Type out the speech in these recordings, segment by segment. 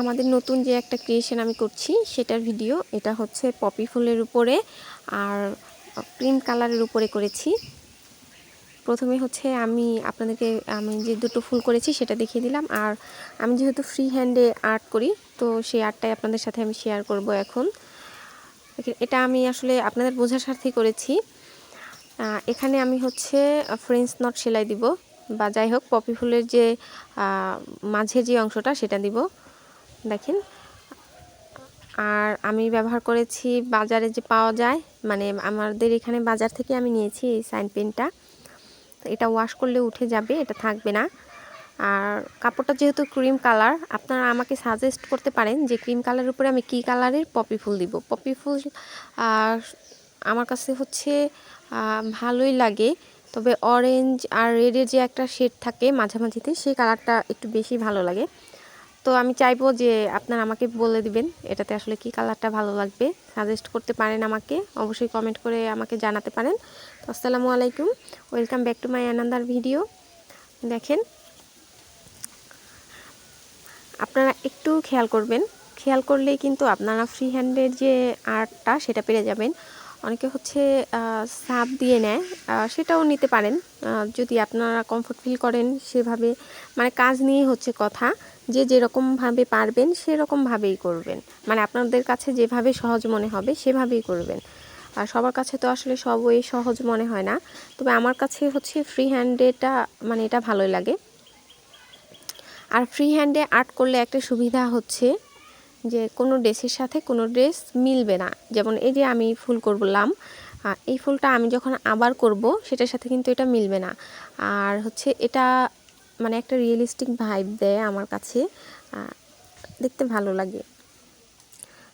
আমাদের নতুন যে একটা ক্রিয়েশন আমি করছি, সেটার ভিডিও এটা হচ্ছে পপি ফুলের উপরে আর ক্রিম কালারের উপরে করেছি। প্রথমে হচ্ছে আমি আপনাদেরকে, আমি যে দুটো ফুল করেছি সেটা দেখিয়ে দিলাম। আর আমি যেহেতু ফ্রি হ্যান্ডে আর্ট করি, তো সেই আর্টটাই আপনাদের সাথে আমি শেয়ার করব এখন। এটা আমি আসলে আপনাদের বোঝার স্বার্থেই করেছি। এখানে আমি হচ্ছে ফ্রেঞ্চ নট সেলাই দিব বা যাই হোক পপি ফুলের যে মাঝে যে অংশটা সেটা দিব। দেখেন। আর আমি ব্যবহার করেছি বাজারে যে পাওয়া যায় মানে আমাদের এখানে বাজার থেকে আমি নিয়েছি এই সাইন পেনটা। এটা ওয়াশ করলে উঠে যাবে, এটা থাকবে না। আর কাপড়টা যেহেতু ক্রিম কালার আপনারা আমাকে সাজেস্ট করতে পারেন যে ক্রিম কালারের উপরে আমি কি কালারের পপি ফুল দিব। পপি ফুল আমার কাছে হচ্ছে ভালোই লাগে। তবে অরেঞ্জ আর রেডের যে একটা শেড থাকে মাঝামাঝিতে, সেই কালারটা একটু বেশি ভালো লাগে। তো আমি চাইব যে আপনারা আমাকে বলে দিবেন, এটাতে আসলে কি কালারটা ভালো লাগবে সাজেস্ট করতে পারেন আমাকে, অবশ্যই কমেন্ট করে আমাকে জানাতে পারেন। তো আসসালামু আলাইকুম welcome back to my another video দেখেন, আপনারা একটু খেয়াল করবেন, খেয়াল করলেই কিন্তু আপনারা ফ্রি হ্যান্ডের যে আর্টটা সেটা পেরে যাবেন। অনেকে হচ্ছে সাপ দিয়ে নেয় সেটাও নিতে পারেন। যদি আপনারা কমফোর্ট ফিল করেন সেভাবে মানে কাজ নিয়ে হচ্ছে কথা। যে যেরকমভাবে পারবেন সেরকমভাবেই করবেন। মানে আপনাদের কাছে যেভাবে সহজ মনে হবে সেভাবেই করবেন। আর সবার কাছে তো আসলে সবই সহজ মনে হয় না। তবে আমার কাছে হচ্ছে ফ্রি হ্যান্ডেটা মানে এটা ভালোই লাগে। আর ফ্রি হ্যান্ডে আর্ট করলে একটা সুবিধা হচ্ছে যে কোনো ড্রেসের সাথে কোনো ড্রেস মিলবে না। যেমন এই যে আমি ফুল করলাম এই ফুলটা আমি যখন আবার করব, সেটার সাথে কিন্তু এটা মিলবে না। আর হচ্ছে এটা মানে একটা রিয়েলিস্টিক ভাইব দেয় আমার কাছে দেখতে ভালো লাগে।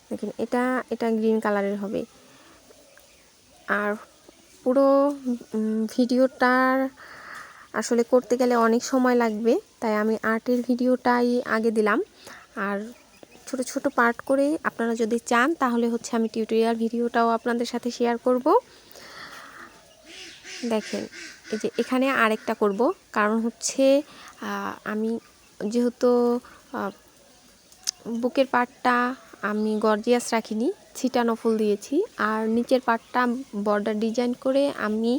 দেখেন, এটা এটা গ্রিন কালারের হবে। আর পুরো ভিডিওটার আসলে করতে গেলে অনেক সময় লাগবে, তাই আমি আর্টের ভিডিওটাই আগে দিলাম। আর ছোট ছোট পার্ট করে আপনারা যদি চান, তাহলে হচ্ছে আমি টিউটোরিয়াল ভিডিওটাও আপনাদের সাথে শেয়ার করব। দেখেন, এই যে এখানে আরেকটা করব, কারণ হচ্ছে আমি যেহেতু বুকের পার্টটা আমি গর্জিয়াস রাখিনি, ছিটানো ফুল দিয়েছি, আর নিচের পার্টটা বর্ডার ডিজাইন করে আমি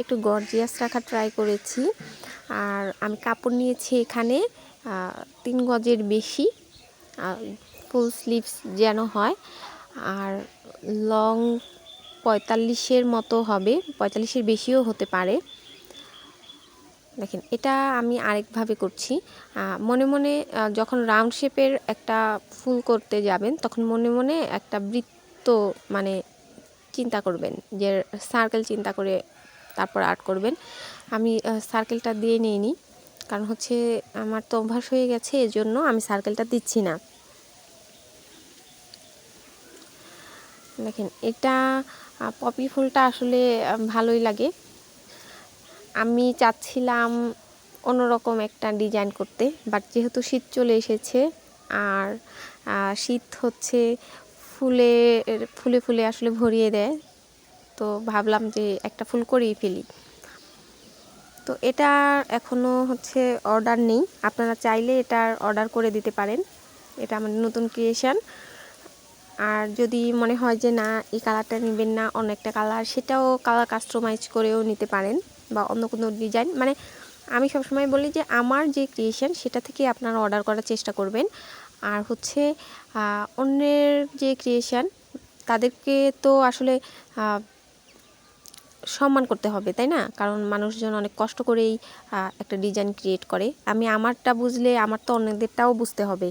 একটু গর্জিয়াস রাখা ট্রাই করেছি। আর আমি কাপড় নিয়েছি এখানে তিন গজের বেশি ফুল স্লিভস যেন হয়। আর লং পঁয়তাল্লিশের মতো হবে। পঁয়তাল্লিশের বেশিও হতে পারে। দেখেন, এটা আমি আরেকভাবে করছি। মনে মনে যখন রাউন্ড শেপের একটা ফুল করতে যাবেন, তখন মনে মনে একটা বৃত্ত মানে চিন্তা করবেন যে সার্কেল চিন্তা করে তারপর আর্ট করবেন। আমি সার্কেলটা দিয়ে নিইনি। কারণ হচ্ছে, আমার তো অভ্যাস হয়ে গেছে, এজন্য আমি সার্কেলটা দিচ্ছি না। দেখেন, এটা পপি ফুলটা আসলে ভালোই লাগে। আমি চাচ্ছিলাম অন্যরকম একটা ডিজাইন করতে, বাট যেহেতু শীত চলে এসেছে, আর শীত হচ্ছে ফুলে ফুলে ফুলে আসলে ভরিয়ে দেয়, তো ভাবলাম যে একটা ফুল করেই ফেলি। তো এটা এখনও হচ্ছে অর্ডার নেই, আপনারা চাইলে এটার অর্ডার করে দিতে পারেন। এটা আমাদের নতুন ক্রিয়েশান। আর যদি মনে হয় যে, না, এই কালারটা নেবেন না, অন্য একটা কালার সেটাও কালার কাস্টমাইজ করেও নিতে পারেন বা অন্য কোনো ডিজাইন মানে আমি সবসময় বলি যে, আমার যে ক্রিয়েশন সেটা থেকে আপনারা অর্ডার করার চেষ্টা করবেন। আর হচ্ছে অন্যের যে ক্রিয়েশন তাদেরকে তো আসলে সম্মান করতে হবে, তাই না? কারণ মানুষজন অনেক কষ্ট করেই একটা ডিজাইন ক্রিয়েট করে। আমি আমারটা বুঝলে আমার তো অন্যদেরটাও বুঝতে হবে।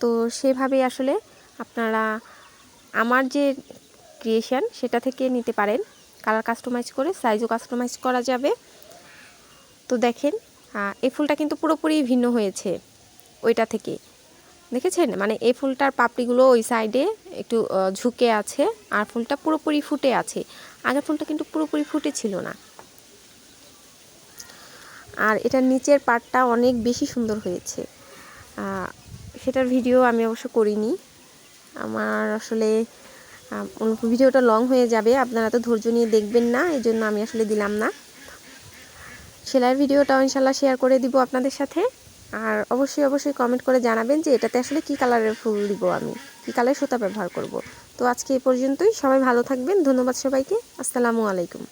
তো সেভাবেই আসলে আপনারা আমার যে ক্রিয়েশন সেটা থেকে নিতে পারেন। কালার কাস্টমাইজ করে সাইজও কাস্টমাইজ করা যাবে। তো দেখেন এই ফুলটা কিন্তু পুরোপুরি ভিন্ন হয়েছে ওইটা থেকে। দেখেছেন? মানে এই ফুলটার পাপড়িগুলো ওই সাইডে একটু ঝুঁকে আছে আর ফুলটা পুরোপুরি ফুটে আছে। আগের ফুলটা কিন্তু পুরোপুরি ফুটে ছিল না। আর এটার নিচের পাটটা অনেক বেশি সুন্দর হয়েছে। সেটার ভিডিও আমি অবশ্য করিনি। আমার আসলে ভিডিওটা লং হয়ে যাবে, আপনারা তো ধৈর্য নিয়ে দেখবেন না এই জন্য আমি আসলে দিলাম না। সেলাইয়ের ভিডিওটাও ইনশাল্লাহ শেয়ার করে দিব আপনাদের সাথে। আর অবশ্যই অবশ্যই কমেন্ট করে জানাবেন যে এটাতে আসলে কি কালারের ফুল দিব আমি, কি কালারের সুতা ব্যবহার করব। তো আজকে এই পর্যন্তই, সবাই ভালো থাকবেন, ধন্যবাদ সবাইকে, আসসালামু আলাইকুম।